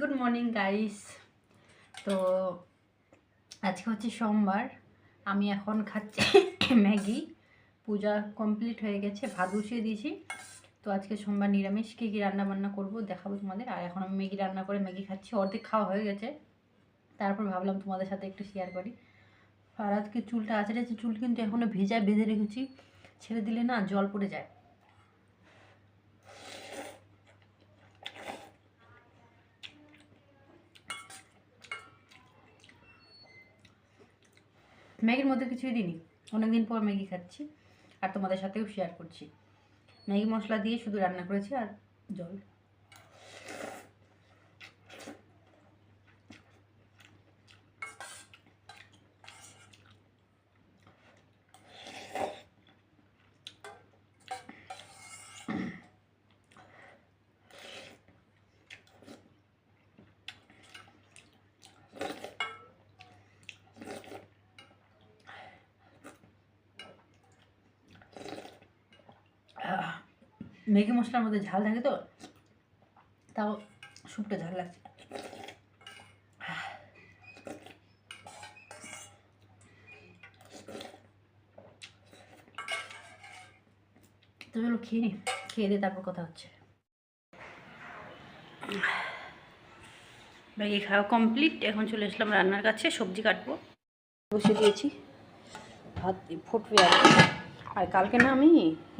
Good morning guys তো আজকে হচ্ছে সোমবার। আমি এখন খাচ্ছি ম্যাগি। পূজা কমপ্লিট হয়ে গেছে, ভাত বসিয়ে দিয়েছি। তো আজকে সোমবার নিরামিষ, কী কী রান্না বান্না করব দেখাবো তোমাদের। আর এখন আমি ম্যাগি রান্না করে ম্যাগি খাচ্ছি। অর্ধেক খাওয়া হয়ে গেছে। তারপর ভাবলাম তোমাদের সাথে একটু শেয়ার করি। আর আজকে চুলটা আছে চুল কিন্তু এখনও ভেজায় বেঁধে রেখেছি। ছেড়ে দিলে না জল পড়ে যায়। ম্যাগির মধ্যে কিছুই দিইনি। অনেকদিন পর ম্যাগি খাচ্ছি আর তোমাদের সাথেও শেয়ার করছি। ম্যাগি মশলা দিয়ে শুধু রান্না করেছি আর জল। ম্যাগি মশলার মধ্যে ঝাল থাকে তো তাও স্যুপটা ঝাল লাগছে। তো চলো খেয়ে নি খেয়ে দিয়ে তারপর কথা হচ্ছে। ম্যাগি খাওয়া কমপ্লিট এখন চলে আসলাম রান্নার কাছে সবজি কাটবো। বসে দিয়েছি। ভাত ফুটবে আর। আর কালকে না আমি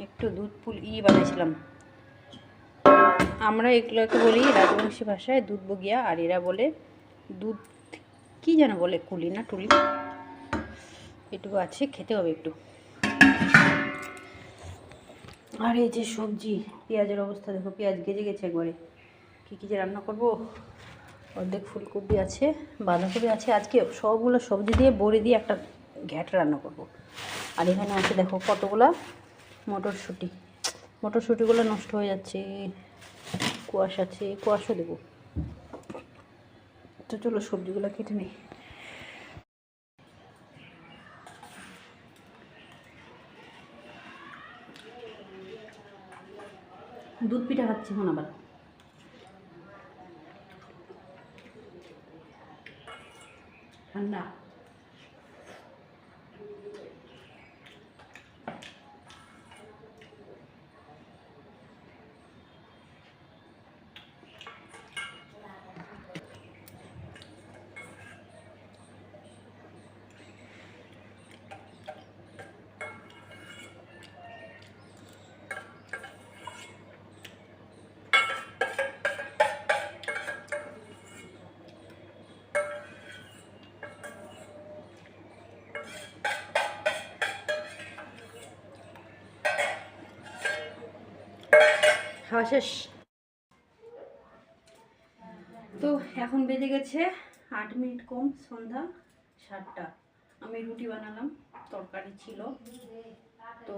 একটু দুধ পুল ই বানিয়েছিলাম। আমরা এগুলোকে বলি রাজবংশী ভাষায় দুধ বগিয়া, আর এরা বলে দুধ কি যেন বলে, কুলি না টুলি? এটুকু আছে, খেতে হবে একটু। আর এই যে সবজি, পেঁয়াজের অবস্থা দেখো, পেঁয়াজ গেজে গেছে একবারে। কী কী যে রান্না করব? অর্ধেক ফুলকপি আছে, বাঁধাকপি আছে, আজকে সবগুলো সবজি দিয়ে বড়ি দিয়ে একটা ঘ্যাট রান্না করব। আর এখানে আছে দেখো কতগুলো মটরশুঁটি। মটরশুঁটিগুলো নষ্ট হয়ে যাচ্ছে, কুয়াশ আছে কুয়াশা দেবো। তো চলো সবজিগুলো কেটে নেই। দুধ পিঠা খাচ্ছি এখন আবার। ঠান্ডা। খাওয়া শেষ? তো এখন বেজে গেছে আট মিনিট কম, সন্ধ্যা সাতটা। আমি রুটি বানালাম, তরকারি ছিল। তো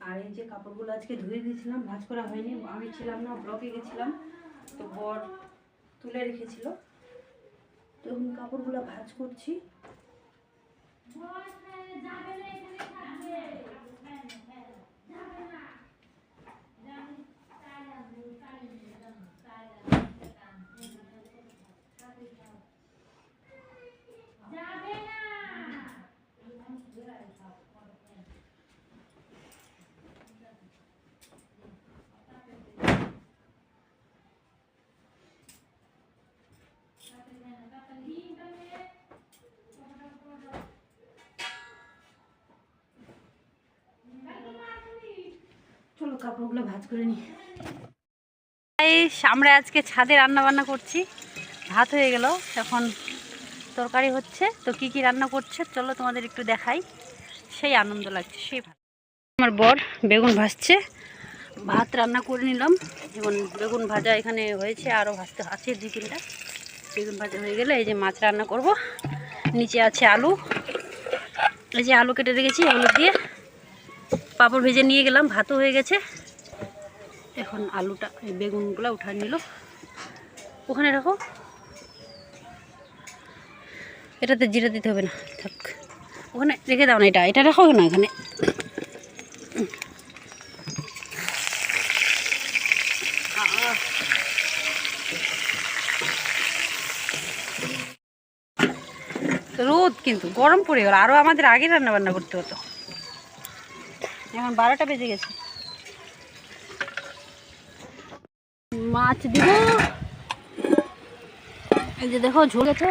আর এই যে কাপড়গুলো আজকে ধুয়ে দিয়েছিলাম, ভাজ করা হয়নি। আমি ছিলাম না, ব্লকে গেছিলাম। তো বর তুলে রেখেছিল। তো কাপড়গুলো ভাজ করছি। কাপড়গুলো ভাজ করে নি আমরা আজকে ছাদে রান্না বান্না করছি। ভাত হয়ে গেল। এখন তরকারি হচ্ছে। তো কি কি রান্না করছে? চলো তোমাদের একটু দেখাই। সেই আনন্দ লাগছে, সেই ভালো। আমার বর বেগুন ভাজছে। ভাত রান্না করে নিলাম। যেমন বেগুন ভাজা এখানে হয়েছে আরও ভাজতে আছে দুই তিনটা। বেগুন ভাজা হয়ে গেলে এই যে মাছ রান্না করব। নিচে আছে আলু। এই যে আলু কেটে রেখেছি, আলু দিয়ে পাঁপড় ভেজে নিয়ে গেলাম, ভাতও হয়ে গেছে। এখন আলুটা, এই বেগুনগুলো উঠা নিল। ওখানে রাখো। এটাতে জিরা দিতে হবে না, থাক। ওখানে রেখে দাও না এটা এটা রাখো না এখানে। রোদ কিন্তু, গরম পড়ে গেল। আরও আমাদের আগে রান্না বান্না করতে হতো। এখন বারোটা বেজে গেছে। মাছ দিব। এই যে দেখো ঝোল গেছে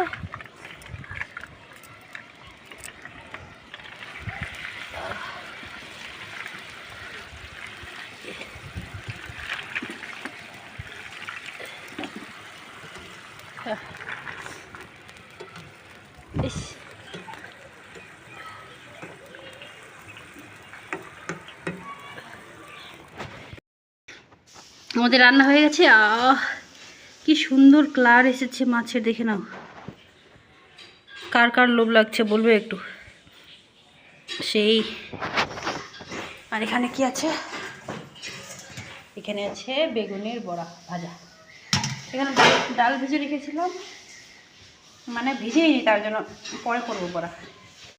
ইস। আমাদের রান্না হয়ে গেছে। আহ, কি সুন্দর কালার এসেছে মাছের, দেখে নাও। কার কার লোভ লাগছে বলবে একটু। সেই। আর এখানে কি আছে? এখানে আছে বেগুনের বড়া ভাজা। এখানে ডাল- ভেজে রেখেছিলাম। মানে ভিজেই নি, তার জন্য পরে করব বড়া।